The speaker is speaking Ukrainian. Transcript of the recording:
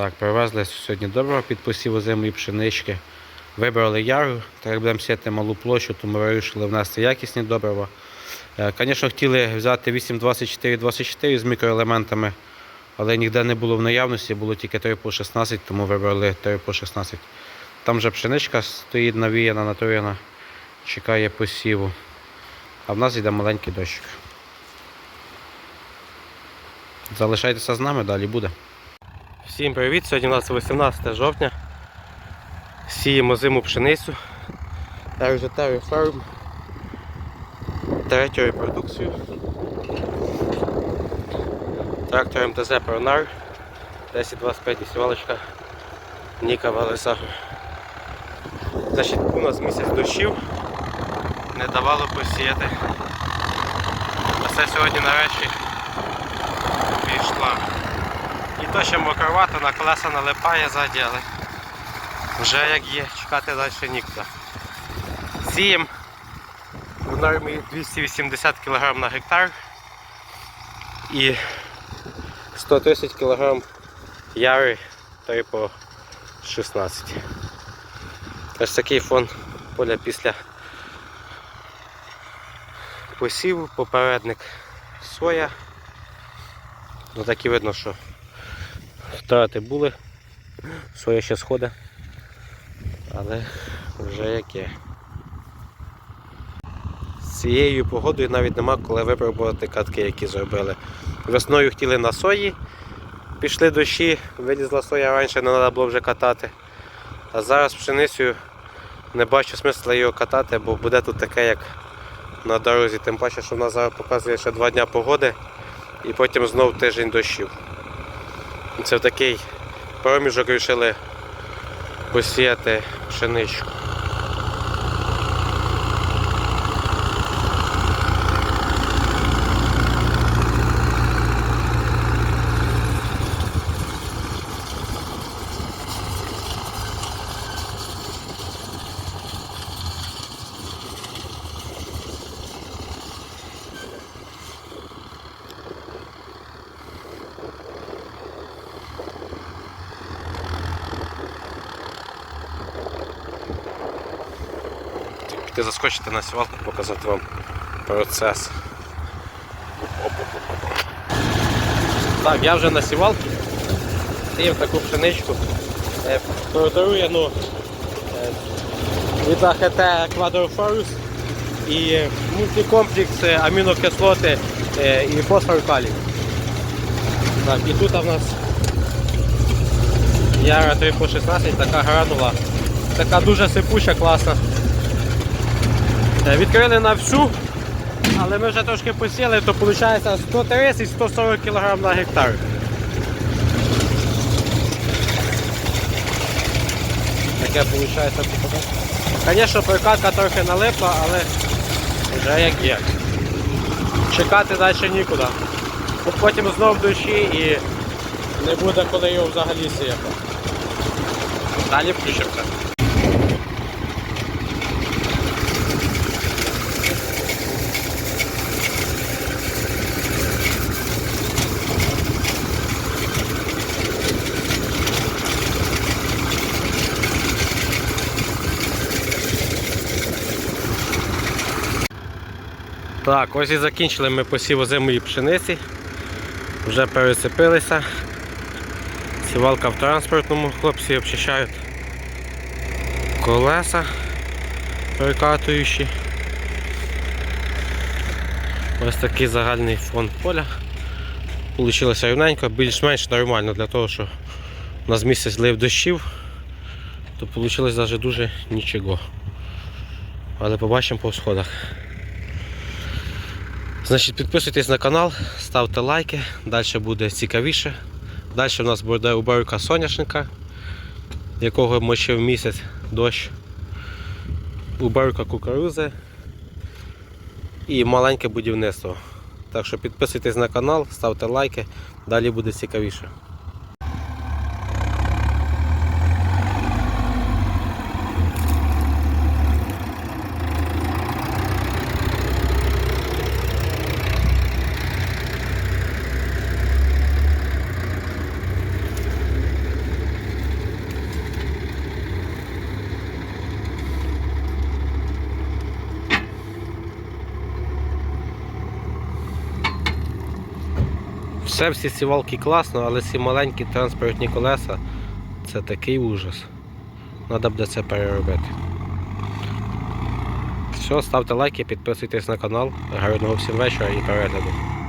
Так, привезли сьогодні доброго під посів озимої пшенички. Вибрали яру, так будемо сіяти малу площу, тому вирішили внести якісні добрива. Е, Звісно, хотіли взяти 8,24-24 з мікроелементами, але ніде не було в наявності, було тільки 3 по 16, тому вибрали 3 по 16. Там вже пшеничка стоїть навіяна, натурена, чекає посіву. А в нас йде маленький дощик. Залишайтеся з нами, далі буде. Всім привіт! Сьогодні у нас 18 жовтня. Сіємо зиму пшеницю. Ержетері ферм. Третю репродукцію. Трактор МТЗ Пронар. 1025 сівалочка Ніка Велеса. Значить, у нас місяць дощів. Не давало посіяти. А це сьогодні нарешті пішла. То ще мокровато, на колеса налипає ззаді, але вже як є, чекати далі нікуди. Сієм в нормі 280 кг на гектар і 130 кг яри 3 по 16. Ось такий фон поля після посіву, попередник соя. Ну так і видно, що втрати були, соя ще сходить, але вже як є. З цією погодою навіть нема коли випробувати катки, які зробили. Весною хотіли на сої, пішли дощі, вилізла соя раніше, не треба було вже катати. А зараз пшеницею не бачу смисла його катати, бо буде тут таке, як на дорозі. Тим паче, що в нас зараз показує ще два дні погоди і потім знов тиждень дощів. Це в такий проміжок вирішили посіяти пшеничку. Піти заскочити на сівалку, показати вам процес. Так, я вже на сівалці. Сіяв таку пшеничку. Е, Продаю ну, е, від АХТ Ecuador і мультикомплекс амінокислоти е, і фосфор калій. Так, і тут в нас Яра 3 по 16, така гранула, така дуже сипуча, класна. Е, Відкрили на всю, але ми вже трошки посіли, то виходить 130-140 кг на гектар. Таке виходить. Звісно, прокатка трохи налипла, але вже як є. Чекати далі нікуди. Бо Потім знов дощі і не буде коли його взагалі сіяти. Далі включимося. Так, ось і закінчили ми посів озимої пшениці. Вже пересипилися. Сівалка в транспортному, хлопці обчищають колеса перекатуючі. Ось такий загальний фон поля. Получилося рівненько, більш-менш нормально для того, що у нас місяць лив дощів, то вийшло навіть дуже нічого. Але побачимо по сходах. Значить, підписуйтесь на канал, ставте лайки, далі буде цікавіше. Далі в нас буде уборка соняшника, якого мочив місяць дощ, уборка кукурузи і маленьке будівництво. Так що підписуйтесь на канал, ставте лайки, далі буде цікавіше. Ще всі сівалки класно, але ці маленькі транспортні колеса це такий ужас. Треба буде це переробити. Все, ставте лайки, підписуйтесь на канал. Гарного всім вечора і перегляду.